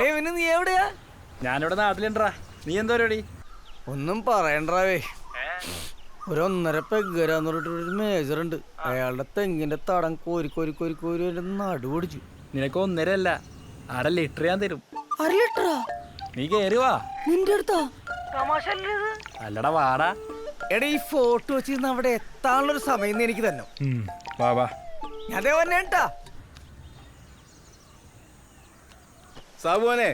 അളിയ പിന്നെ നീ എവിടെയാ? ഞാനിവിടെ നാട്ടിലുണ്ടാ. നീ എന്താ പരിപാടി? ഒന്നും പറയണ്ടാവേ. ഒരു ഒന്നര പെഗ്ഗരാന്ന് പറഞ്ഞിട്ട് ഒരു മേജർ ഉണ്ട്. അയാളുടെ തെങ്ങിന്റെ തടം കോരി കോരി കോരി കോരി എന്റെ നടു പിടിച്ചു. നിനക്ക് ഒന്നര അല്ല അര ലിറ്റർ ഞാൻ തരും. അര ലിറ്ററാ? നീ കേറി വാ. നിന്റെ അടുത്താ? അല്ലടാ വാടാ. എടാ ഈ ഫോട്ടോ വെച്ചിരുന്ന് അവിടെ എത്താനുള്ള ഒരു സമയം എനിക്ക് തന്നെ. വാ വാ. ഞാൻ അതേ കേട്ടാ സാബുവനെ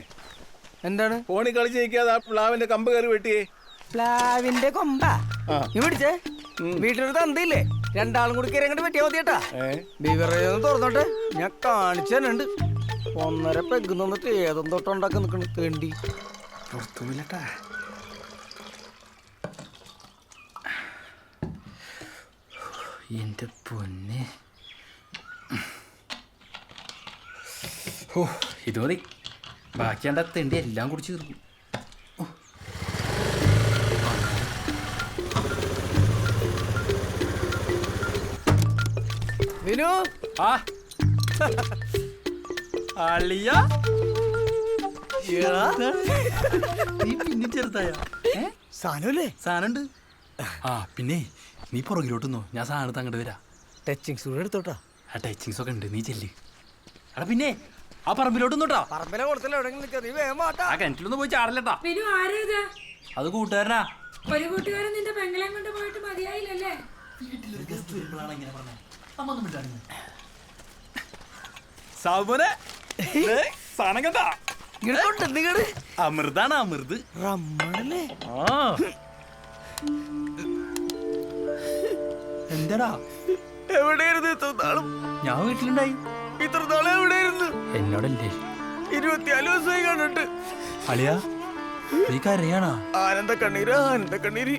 എന്താണ്? ഫോണിൽ കളിച്ച് നിൽക്കാതെ ആ പ്ലാവിന്റെ കമ്പ് കയറി വെട്ടിയേ. പ്ലാവിന്റെ കൊമ്പ. നീ പിടിച്ചേ? വീട്ടിലൊരു തന്തയില്ലേ? രണ്ടാളും കൂടി കയറി അങ്ങോട്ട് പറ്റിയാ മതിയേട്ടാ. ബിവറേന്ന് തുറന്നോട്ടെ. ഞാൻ കാണിച്ചു തന്നുണ്ട് ഒന്നര പെഗ് നിന്നിട്ട് ഏതും തൊട്ടുണ്ടാക്കി നിൽക്കണ തേണ്ടി. പുറത്തുമില്ലട്ടാ എന്റെ പൊന്നെ. ഓ ഇത് മതി. ബാക്കി എന്റെ തെണ്ടി എല്ലാം കുടിച്ച് തീർക്കും. വിനു? ആ. അളിയ. നീ പിന്നെ ചെറുതായ. ഏ? സാധനമല്ലേ സാധനമുണ്ട് ആ പിന്നെ നീ പുറകിലോട്ടുന്നോ ഞാൻ സാധനത്ത് അങ്ങോട്ട് വരാം. ടച്ചിങ്സ് എടുത്തോട്ടാ. ആ ടച്ചിങ്സ് ഒക്കെ ഉണ്ട്. നീ ചെല്ല്. എടാ പിന്നെ ആ പറമ്പിലോട്ടൊന്നോട്ടാ പറമ്പിലെ കൊടുത്തല്ലോ എവിടെയെങ്കിലും നിൽക്കുക നീ വേഗം വാട്ടാ ആ കിണറ്റിലൊന്നും പോയി ചാടലട്ടാ വിനു അത് കൂട്ടുകാരനാ. ഒരു കൂട്ടുകാരൻ നിന്റെ പെങ്ങളെയും കൊണ്ട് പോയിട്ട് മതിയായില്ലല്ലേ? സാബുനെ സാധനം കണ്ടാ. ഇങ്ങോട്ട് നിങ്ങട് അമൃതാണ് അമൃത്. റമ്മണല്ലേ? ആ. എന്താടാ? എവിടെയായിരുന്നു നാളും ഞാൻ വീട്ടിലുണ്ടായി. ഇത്ര നാളെ എവിടെയായിരുന്നു? എന്നോടല്ലേ? ഇരുപത്തിനാല് ദിവസമായി കണ്ടിട്ട്. അളിയാ നീ കരയാണാ? ആനന്ദ കണ്ണീര് ആനന്ദ കണ്ണീര്.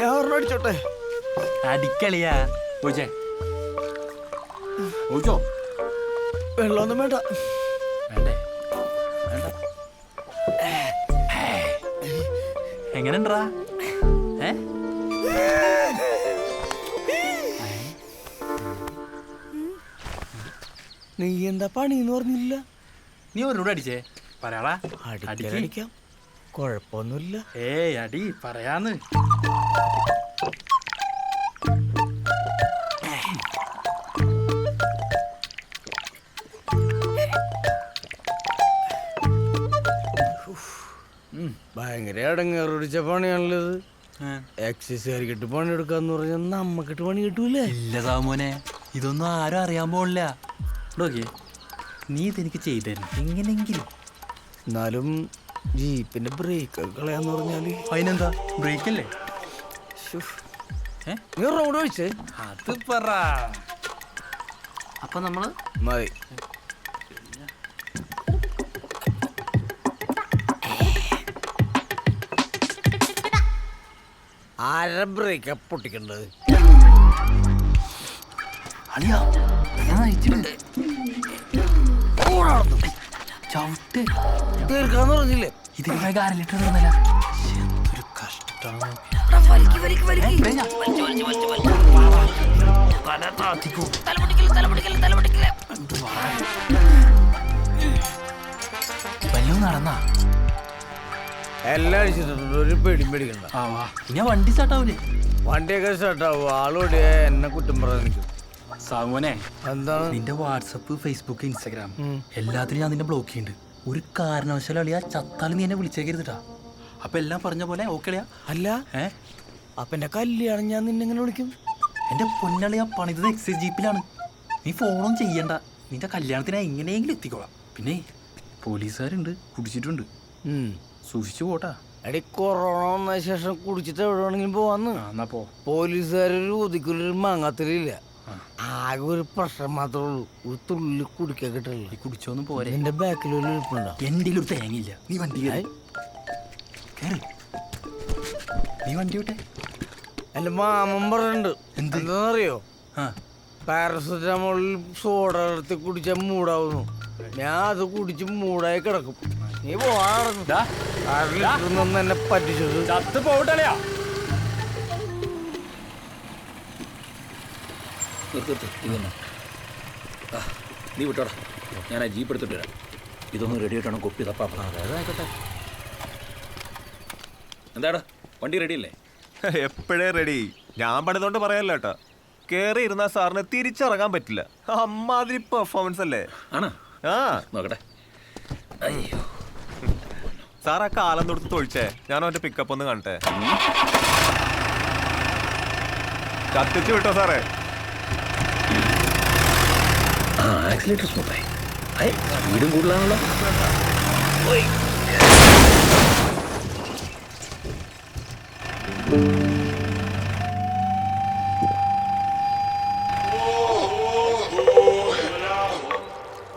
ഞാൻ ഒരെണ്ണം അടിച്ചോട്ടെ? അടിക്കളിയാ. പൂജേ. പൂജോ. വെള്ളമൊന്നും വേണ്ട. വേണ്ടേ? വേണ്ട. എങ്ങനെണ്ടാ ഏ നീ എന്താ പണിന്ന് പറഞ്ഞില്ല? നീ ഒരു അടിച്ചേ. അടിക്കാൻ അടിക്കാം. കുഴപ്പമൊന്നുമില്ല. ഏയ് അടി പറയാന്ന്. ഭയങ്കര അടങ്ങേറിച്ച പണിയാണല്ലത് എക്സസൈസുകാരിക്കിട്ട് പണിയെടുക്കാന്ന് പറഞ്ഞാൽ നമ്മക്കിട്ട് പണി കിട്ടൂലേ? ഇല്ല സാമോനെ ഇതൊന്നും ആരും അറിയാൻ പോണില്ല. നോക്കിയേ. നീ ഇതെനിക്ക് ചെയ്തു. തരണം എങ്ങനെങ്കിലും എന്നാലും ജീപ്പിന്റെ ബ്രേക്ക് കളയാന്ന് പറഞ്ഞാൽ. അതിനെന്താ? ബ്രേക്ക് അല്ലേ ഏ? നീ റോഡ് ഒഴിച്ചേ അത് പറ. അപ്പൊ നമ്മൾ മതി. ആര ബ്രേക്ക് പൊട്ടിക്കണ്ടത്? അളിയാ ഞാൻ നയിച്ചിട്ടുണ്ട് ചവിട്ട്. തീർക്കാന്ന് പറഞ്ഞില്ലേ? ഇതിന് വേഗം അര ലിറ്റർ തീർന്നില്ല എന്തൊരു കഷ്ടം തല താത്തിക്കോ. വല്ലതും നടന്നാ? എല്ലാം അടിച്ചിട്ടുണ്ട് ഒരു പേടിയും പേടിക്കണ്ട. ആ വാ. ഇനി വണ്ടി സ്റ്റാർട്ടാവൂലേ വണ്ടിയൊക്കെ സ്റ്റാർട്ടാവും ആളോടെ എന്നെ കുറ്റം പറഞ്ഞു നിൽക്കും സാമോനെ എന്താണ്? നിന്റെ വാട്സപ്പ് ഫേസ്ബുക്ക് ഇൻസ്റ്റാഗ്രാം. എല്ലാത്തിനും ഞാൻ നിന്നെ ബ്ലോക്ക് ചെയ്യുന്നുണ്ട് ഒരു കാരണവശാലും അളിയാ ചത്താലും നീ എന്നെ വിളിച്ചേക്കരുതാ അപ്പൊ എല്ലാം പറഞ്ഞ പോലെ ഓക്കെ അളിയാ. അല്ല ഏ? അപ്പൊ എന്റെ കല്യാണം ഞാൻ നിന്നെ എങ്ങനെ വിളിക്കും? എന്റെ പൊന്നളിയാ പണിതത് എക്സൈസ് ജീപ്പിലാണ് നീ ഫോണൊന്നും ചെയ്യണ്ട. നിന്റെ കല്യാണത്തിന് എങ്ങനെയെങ്കിലും എത്തിക്കോളാം. പിന്നെ പോലീസുകാരുണ്ട് കുടിച്ചിട്ടുണ്ട്. സൂക്ഷിച്ചു പോട്ടാ. എടി കൊറോണ വന്ന ശേഷം കുടിച്ചിട്ട് എവിടെ വേണമെങ്കിലും പോവാന്ന് പോലീസുകാരൊരു ഒതുക്കൊരു മാങ്ങാത്തലില്ല ആകെ ഒരു പ്രശ്നം മാത്രമേ ഉള്ളൂ. ഒരു തുള്ളി കുടിക്കാൻ കിട്ടില്ല കുടിച്ചോന്നും പോരെ. എന്റെ ബാക്കിൽ ഒരു ഇരിപ്പുണ്ടോ? എന്റെ ഒരു തേങ്ങയില്ല. നീ വണ്ടി കയറി. നീ വണ്ടി വിട്ടെ. എന്റെ മാമൻ പറഞ്ഞിട്ടുണ്ട്. എന്ത്? എന്താണെന്നറിയോ ആ. പാരസെറ്റമോളിൽ സോഡ എടുത്ത് കുടിച്ചാൽ മൂടാവുന്നു. ഞാൻ അത് കുടിച്ച് മൂടായി കിടക്കും. നീ പോവാറുണ്ട് നിന്ന് എന്നെ പറ്റിച്ചത്. ചത്ത് പോകട്ടളിയാ നിർത്തി ഇതൊന്ന്. ആ, നീ വിട്ടോടാ. ഞാൻ ആ ജീപ്പ് എടുത്തിട്ട് വരാം. ഇതൊന്നും റെഡി ആയിട്ടാണ് കൊപ്പി തപ്പാ അതായിക്കോട്ടെ എന്താടാ? വണ്ടി റെഡി അല്ലേ? എപ്പോഴേ റെഡി ഞാൻ പണിതുകൊണ്ട് പറയാല്ലോ കേട്ടോ. കയറി ഇരുന്ന സാറിന് തിരിച്ചിറങ്ങാൻ പറ്റില്ല. അമ്മാതിരി പെർഫോമൻസ് അല്ലേ? ആണോ? ആ. നോക്കട്ടെ. അയ്യോ. സാർ ആ കാലം തൊടുത്ത് തൊഴിച്ചേ. ഞാൻ അവന്റെ പിക്കപ്പ് ഒന്ന് കാണട്ടെ. കത്തിച്ചു വിട്ടോ സാറേ. ആ ആക്സിലേറ്റർ സ്മൂത്തായി. സ്പീഡും കൂടുതലാണല്ലോ.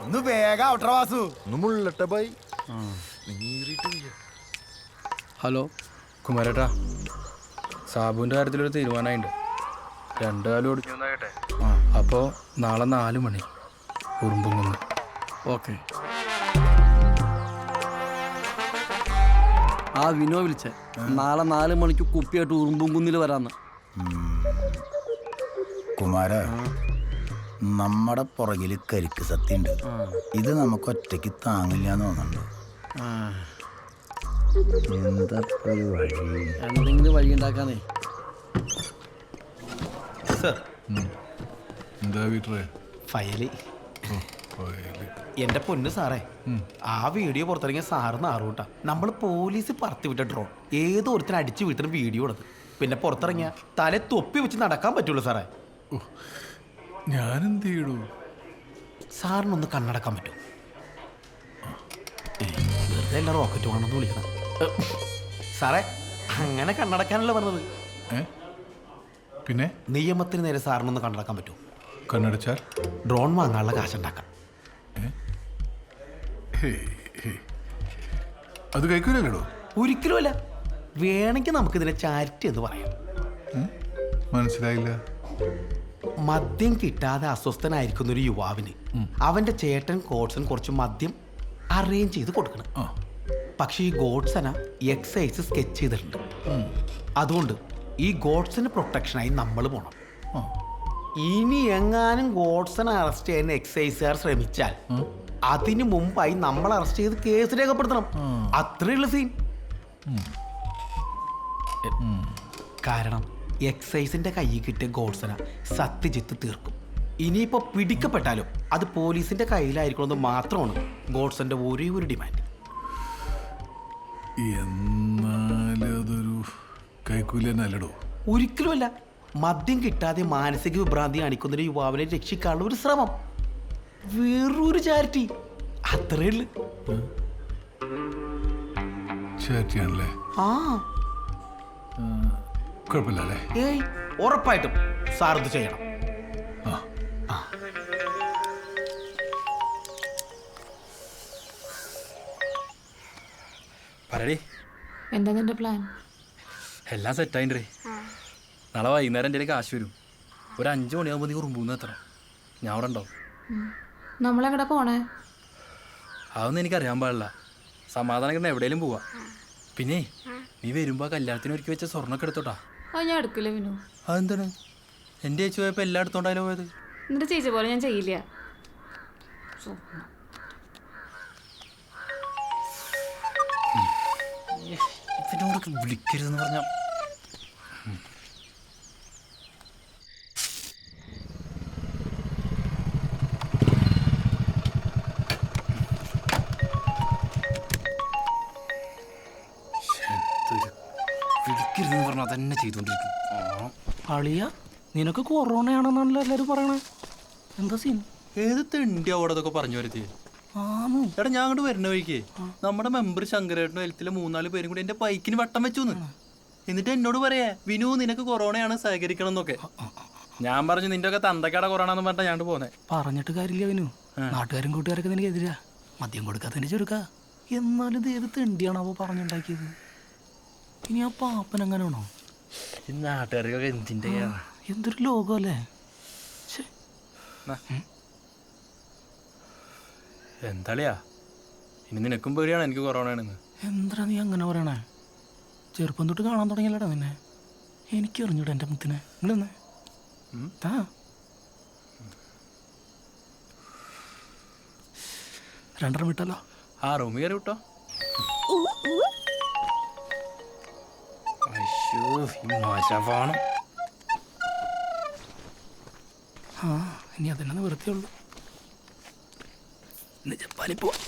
ഒന്ന് വേഗം ഔട്ടർ വാസു. ഹലോ കുമാരേട്ടാ. സാബുവിന്റെ കാര്യത്തിലൊരു തീരുമാനമായിട്ടുണ്ട് രണ്ടു കാലം ഓടിച്ചു അപ്പോ അപ്പോൾ നാളെ നാല് മണി. ഉറുമ്പുങ്ങുന്ന് ഓക്കെ. ആ വിനോ വിളിച്ച. നാളെ നാല് മണിക്ക് കുപ്പിയായിട്ട് ഉറുമ്പും കുന്നിൽ വരാന്ന് കുമാര നമ്മുടെ പുറകിൽ കരിക്ക് സത്യണ്ട്. ഇത് നമുക്ക് ഒറ്റയ്ക്ക് താങ്ങില്ല എന്ന് തോന്നുന്നുണ്ട് എന്താ വഴി എന്തെങ്കിലും വഴി ഉണ്ടാക്കാനേ എന്താ വീട്ടറെ ഫയൽ. എന്റെ പൊന്ന് സാറേ ആ വീഡിയോ പുറത്തിറങ്ങിയ സാറ് നാറൂട്ടാ നമ്മൾ പോലീസ് പറത്തി വിട്ട ഡ്രോൺ ഏതോ ഒരുത്തിന് അടിച്ചു വീട്ടിന് വീഡിയോ എടുത്ത് പിന്നെ പുറത്തിറങ്ങിയ തല തൊപ്പി വെച്ച് നടക്കാൻ പറ്റുള്ളൂ സാറേ. ഞാനെന്ത് ചെയ്യൂ സാറിനൊന്ന് കണ്ണടക്കാൻ പറ്റും. വെറുതെ എല്ലാം റോക്കറ്റ് വേണമെന്ന് വിളിക്കണം. സാറേ അങ്ങനെ കണ്ണടക്കാനല്ല പറഞ്ഞത്. പിന്നെ? നിയമത്തിന് നേരെ സാറിനൊന്ന് കണ്ണടക്കാൻ പറ്റും. കണ്ണടച്ചാൽ? ഡ്രോൺ വാങ്ങാനുള്ള കാശുണ്ടാക്കാം. അത് കഴിക്കൂലല്ലോ ഒരിക്കലുമല്ല. വേണമെങ്കിൽ നമുക്കിതിനെ ചാരിറ്റി എന്ന് പറയാം. മനസ്സിലായില്ല. മദ്യം കിട്ടാതെ അസ്വസ്ഥനായിരിക്കുന്ന ഒരു യുവാവിന് അവന്റെ ചേട്ടൻ ഗോഡ്സൺ കുറച്ച് മദ്യം അറേഞ്ച് ചെയ്ത് കൊടുക്കണം. പക്ഷെ ഈ ഗോഡ്സന എക്സൈസ് സ്കെച്ച് ചെയ്തിട്ടുണ്ട്. അതുകൊണ്ട് ഈ ഗോഡ്സിന് പ്രൊട്ടക്ഷനായി നമ്മൾ പോണം. ആ. ഇനി എങ്ങാനും ഗോഡ്സനെ അറസ്റ്റ് ചെയ്യാൻ എക്സൈസുകാർ ശ്രമിച്ചാൽ അതിനു മുമ്പായി നമ്മൾ അറസ്റ്റ് ചെയ്ത് കേസ് രേഖപ്പെടുത്തണം. അത്രയുള്ള സീൻ കാരണം എക്സൈസിന്റെ കയ്യിൽ കിട്ടിയ ഗോഡ്സന സത്യജിത്ത് തീർക്കും. ഇനിയിപ്പോ പിടിക്കപ്പെട്ടാലും അത് പോലീസിന്റെ കയ്യിലായിരിക്കണമെന്ന് മാത്രമാണ് ഗോഡ്സന്റെ ഒരേ ഒരു ഡിമാൻഡ് എന്നാലും അതൊരു കൈക്കൂലന്നല്ലടോ ഒരിക്കലുമല്ല. മദ്യം കിട്ടാതെ മാനസിക വിഭ്രാന്തി കാണിക്കുന്ന ഒരു യുവാവിനെ രക്ഷിക്കാനുള്ള ഒരു ശ്രമം. വേറൊരു ചാരിറ്റി അത്രേ ഉള്ളു. ചാറ്റിയാണല്ലേ ആ. ഏയ് ഉറപ്പായിട്ടും സാർ ഇത് ചെയ്യണം എന്താ നിന്റെ പ്ലാൻ എല്ലാം സെറ്റ് സെറ്റായിട്ടേ നാളെ വൈകുന്നേരം എന്റെ കാശ് വരും. ഒരു അഞ്ച് മണിയാകുമ്പോൾ നീ ഉറുമ്പൂന്ന് എത്ര ഞാൻ അവിടെ ഉണ്ടാവും. നമ്മളെങ്ങടെ പോണേ? അതൊന്നും എനിക്കറിയാൻ പാടില്ല. സമാധാനം കിട്ടുന്ന എവിടെയെങ്കിലും പോവാ. പിന്നെ നീ വരുമ്പോൾ കല്യാണത്തിന് ഒരുക്കി വെച്ച സ്വർണൊക്കെ എടുത്തോട്ടാ. അത് ഞാൻ എടുക്കില്ല വിനു. അതെന്താണ്? എന്റെ ചേച്ചി പോയപ്പോൾ എല്ലാം എടുത്തോണ്ടായാലോ പോയത്? എന്നിട്ട് ചേച്ചി പോലെ ഞാൻ ചെയ്യില്ല. ഇവനോടൊക്കെ വിളിക്കരുതെന്ന് പറഞ്ഞ പറഞ്ഞാൽ ചെയ്തുകൊണ്ടിരിക്കും അളിയ നിനക്ക് കൊറോണയാണെന്നാണല്ലോ എല്ലാരും പറയണേ. എന്താ സീൻ ഏത് തെണ്ടി അവിടെ പറഞ്ഞു വരുത്തി? എടാ ഞാൻ അങ്ങോട്ട് വരുന്ന വഴിക്ക്. നമ്മുടെ മെമ്പർ ശങ്കരേട്ടനും എൽത്തിലെ മൂന്നാൽ പേരും കൂടി എന്റെ ബൈക്കിന് വട്ടം വെച്ചു എന്നിട്ട് എന്നോട് പറയാ വിനു നിനക്ക് കൊറോണയാണ് സഹകരിക്കണം എന്നൊക്കെ. ഞാൻ പറഞ്ഞു നിന്റെ ഒക്കെ തന്തക്കട കൊറോണ എന്ന് പറഞ്ഞാ ഞാണ്ട് പോന്നെ. പറഞ്ഞിട്ട് കാര്യമില്ല വിനു. നാട്ടുകാരും കൂട്ടുകാരൊക്കെ നിനക്ക് എതിരാ മദ്യം കൊടുക്കാത്തതിന്റെ ചുരുക്ക. എന്നാലും ഇത് ഏത് തെണ്ടിയാണാവോ പറഞ്ഞുണ്ടാക്കിയത്? ഇനി ആ പാപ്പൻ എങ്ങനെയാണോ? ഈ നാട്ടുകാർക്കൊക്കെ എന്തിന്റെ എന്തൊരു ലോകമല്ലേ. എന്താളിയാ? ഇനി നിനക്കും പേടിയാണ് എനിക്ക് കൊറോണ ആണെന്ന് എന്താ നീ അങ്ങനെ പറയണേ? ചെറുപ്പം തൊട്ട് കാണാൻ തുടങ്ങിയല്ലടാ നിന്നെ. എനിക്ക് അറിഞ്ഞൂടാ എന്റെ മുത്തിനെ. ഇങ്ങനെ താ രണ്ടര വിട്ടല്ലോ. ആ റൂമിൽ കയറി വിട്ടോ. മോശമാണ് ആ ഇനി അതന്നെ വൃത്തിയുള്ളൂ ഇന്ന് ജപ്പാനിൽ പോവാം.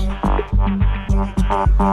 എന്തോ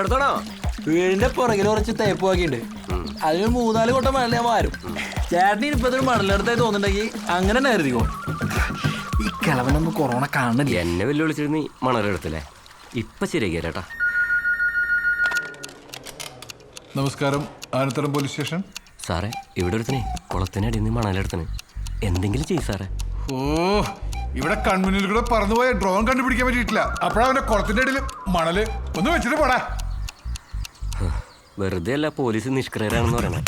മണലെടുത്തണോ വീടിന്റെ പുറകിൽ കുറച്ച് തേപ്പ് ബാക്കിയുണ്ട് അതിന് മൂന്നാൽ കൊട്ടം മണൽ ഞാൻ മാറും ചേട്ടന് ഇപ്പത്തൊരു മണലെടുത്തായി തോന്നുന്നുണ്ടെങ്കിൽ അങ്ങനെ തന്നെ കരുതിക്കോ. ഈ കിളവനൊന്നും കൊറോണ കാണില്ല എന്നെ വെല്ലുവിളിച്ചിട്ട് നീ മണലെടുത്തില്ലേ ഇപ്പൊ ശരിയാക്കിയ ചേട്ടാ നമസ്കാരം. ആനത്തരം പോലീസ് സ്റ്റേഷൻ? സാറേ ഇവിടെ ഒരുത്തനെ. കുളത്തിനടിയിൽ നിന്ന് മണലെടുത്തന് എന്തെങ്കിലും ചെയ്യും സാറേ. ഓ ഇവിടെ കൺമുന്നിൽ കൂടെ പറന്നുപോയ ഡ്രോൺ കണ്ടുപിടിക്കാൻ പറ്റിയിട്ടില്ല. അപ്പോഴാ അവന്റെ കുളത്തിന്റെ അടിയിൽ മണൽ. ഒന്ന് വെച്ചിട്ട് പോടാ. വെറുതെ അല്ല പോലീസ് നിഷ്ക്രിയരാണെന്ന് പറയണേ.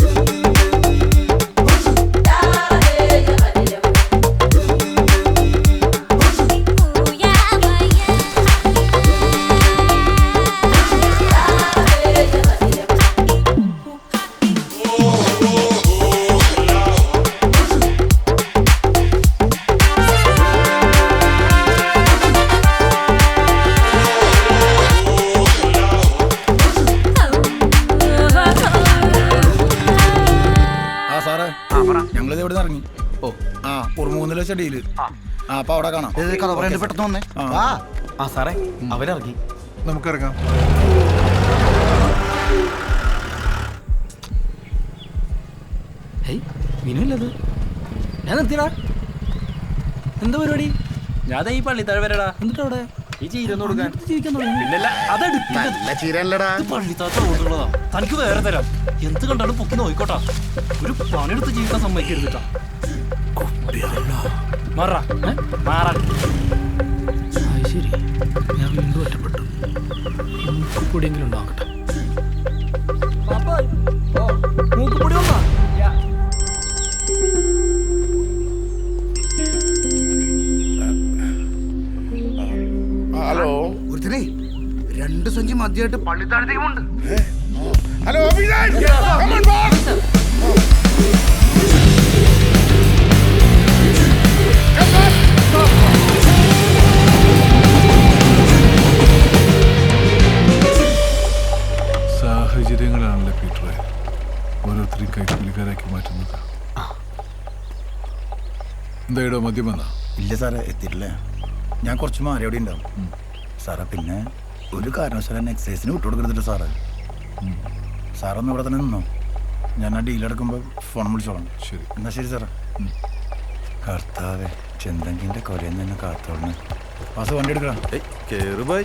സാറേ ഞങ്ങളിത് ഇവിടെ നിന്ന് ഇറങ്ങി. ഓ. ആ ഉറുമൂന്നിലെ ചെടിയിൽ. ആ. അപ്പൊ അവിടെ കാണാം. പെട്ടെന്ന് വന്നേ. ആ. ആ സാറേ അവരിറങ്ങി. നമുക്കിറങ്ങാം ഹേയ് മിനുല്ലത് ഞാൻ നിർത്തിയടാ എന്താ പരിപാടി? ഞാൻ ഈ ഈ പള്ളി വരടാ. എന്നിട്ട് അവിടെ ഈ ചീരൊന്നും കൊടുക്കാൻ ജീവിക്കാൻ തുടങ്ങി. പിന്നല്ല കൊണ്ടുള്ളതാ തനിക്ക് വേറെ തരാം. എന്ത് കണ്ടാലും പൊക്കി നോയിക്കോട്ടാ. ഒരു പണിയെടുത്ത് ജീവിക്കാൻ സമ്മതിക്കരുതിട്ടാ മാറാ. അത് ശരി. ഞാൻ വീണ്ടും ഒറ്റപ്പെട്ടു പൊടിയെങ്കിലും ഉണ്ടാകട്ടെ മദ്യമായിട്ട് പള്ളിത്താഴത്തേക്കുമുണ്ട്. ഹലോ സാഹചര്യങ്ങളാണല്ലോ പീറ്ററെ. ഓരോരുത്തരെയും കൈക്കൂലിക്കാരാക്കി മാറ്റുന്നത്. എന്തായിടോ മദ്യം വന്നാ? ഇല്ല സാറേ എത്തിയിട്ടില്ല. ഞാൻ കുറച്ച് മാറി അവിടെ ഉണ്ടാവും സാറേ പിന്നെ ഒരു കാരണവശാലും എക്സൈസിന് വിട്ടു കൊടുക്കരുത് സാറേ. സാറൊന്ന് ഇവിടെ തന്നെ നിന്നോ. ഞാൻ ആ ഡീലെടുക്കുമ്പോൾ ഫോൺ വിളിച്ചോളാം. ശരി. എന്നാ ശരി സാറേ. കർത്താവേ ചെന്തങ്കിന്റെ കൊലയിൽ നിന്ന് കാത്തോളണം വാസ വണ്ടി എടുക്കണം കേറുബായ്